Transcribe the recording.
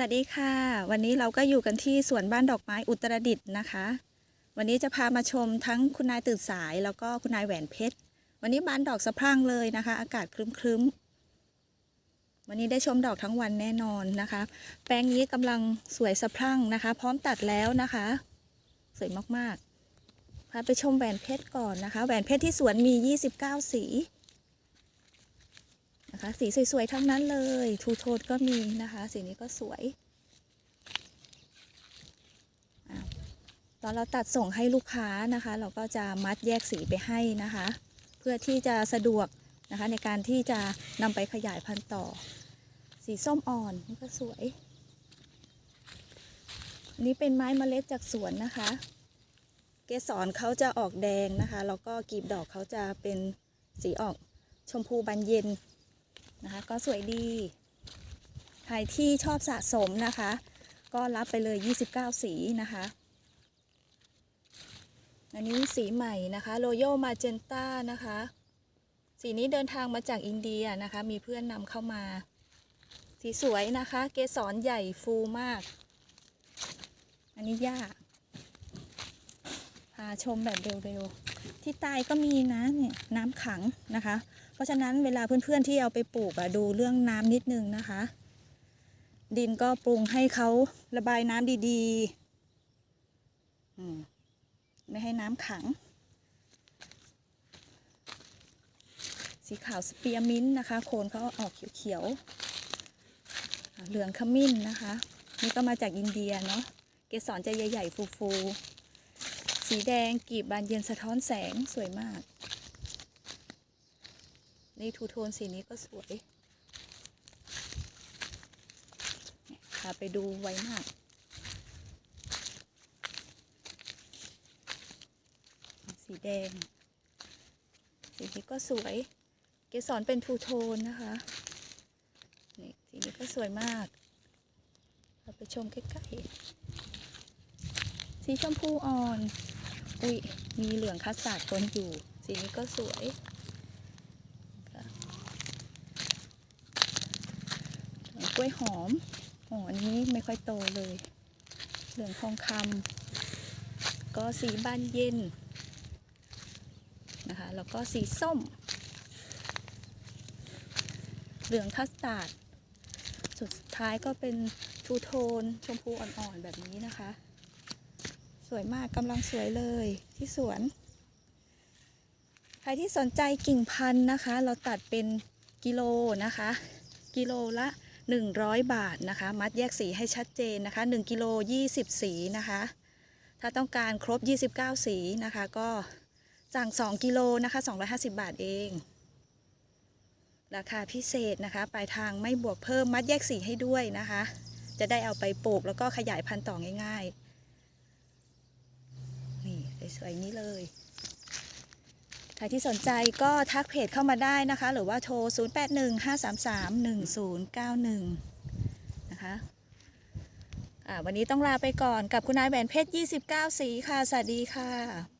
สวัสดีค่ะ วันนี้เราก็อยู่กันที่สวนบ้านดอกไม้อุตรดิตถ์นะคะ วันนี้จะพามาชมทั้งคุณนายตื่นสายแล้วก็คุณนายแหวนเพชร วันนี้บานดอกสะพรั่งเลยนะคะ อากาศครึ้มๆ วันนี้ได้ชมดอกทั้งวันแน่นอนนะคะ แปลงนี้กำลังสวยสะพรั่งนะคะ พร้อมตัดแล้วนะคะ สวยมากๆพาไปชมแหวนเพชรก่อนนะคะ แหวนเพชรที่สวนมี 29 สี นะคะ สีสวยๆทั้งนั้นเลย ทูโทนก็มีนะคะ สีนี้ก็สวย ตอนเราตัดส่งให้ลูกค้านะคะ เราก็จะมัดแยกสีไปให้นะคะ เพื่อที่จะสะดวกนะคะในการที่จะนำไปขยายพันธุ์ต่อ สีส้มอ่อนนี่ก็สวยนนี้เป็นไม้เมล็ดจากสวนนะคะ เกสรเขาจะออกแดงนะคะ แล้วก็กลีบดอกเขาจะเป็นสีออกชมพูบานเย็น นะคะ ก็สวยดีใครที่ชอบสะสมนะคะ ก็รับไปเลย 29 สีนะคะ อันนี้สีใหม่นะคะโรโยมาเจนต้านะคะ สีนี้เดินทางมาจากอินเดียนะคะ มีเพื่อนนำเข้ามา สีสวยนะคะ เกสรใหญ่ฟูมาก อันนี้ยาพาชมแบบเร็วๆ ที่ใต้ก็มีนะเนี่ยน้ำขังนะคะ เพราะฉะนั้นเวลาเพื่อนๆที่เอาไปปลูกอะดูเรื่องน้ำนิดนึงนะคะ ดินก็ปรุงให้เขาระบายน้ำดีๆอืมไม่ให้น้ำขัง สีขาวสเปียร์มินท์นะคะ โคนเขาออกเขียวๆเหลืองขมิ้นนะคะ นี่ก็มาจากอินเดียเนาะเกสรจะใหญ่ๆฟูๆ สีแดงกีบบานเย็นสะท้อนแสงสวยมาก นี่ทูโทนสีนี้ก็สวยเนี่ยพาไปดูไวมาก สีแดง สีนี้ก็สวย เกสรเป็นทูโทนนะคะนี่สีนี้ก็สวยมากเราไปชมใกล้ๆ สีชมพูอ่อน อุ้ยมีเหลืองคัสตาร์ดปนอยู่ สีนี้ก็สวยกล้วยหอมอ๋ออันนี้ไม่ค่อยโตเลย เหลืองทองคำก็สีบานเย็นนะคะ แล้วก็สีส้ม เหลืองคัสตาร์ดสุดท้ายก็เป็นทูโทนชมพูอ่อนๆแบบนี้นะคะ สวยมากกำลังสวยเลยที่สวน ใครที่สนใจกิ่งพันธุ์นะคะ เราตัดเป็นกิโลนะคะ กิโลละ 100 บาทนะคะ มัดแยกสีให้ชัดเจนนะคะ 1 กิโล 20 สีนะคะ ถ้าต้องการครบ 29 สีนะคะ ก็สั่ง 2 กิโลนะคะ 250 บาทเอง ราคาพิเศษนะคะ ปลายทางไม่บวกเพิ่มมัดแยกสีให้ด้วยนะคะ จะได้เอาไปปลูกแล้วก็ขยายพันธุ์ต่อง่าย ๆ สวยๆนี้เลย ใครที่สนใจก็ทักเพจเข้ามาได้นะคะ หรือว่าโทร 0815331091 นะคะอ่าวันนี้ต้องลาไปก่อนกับคุณนายแหวนเพชร 29 สีค่ะ สวัสดีค่ะ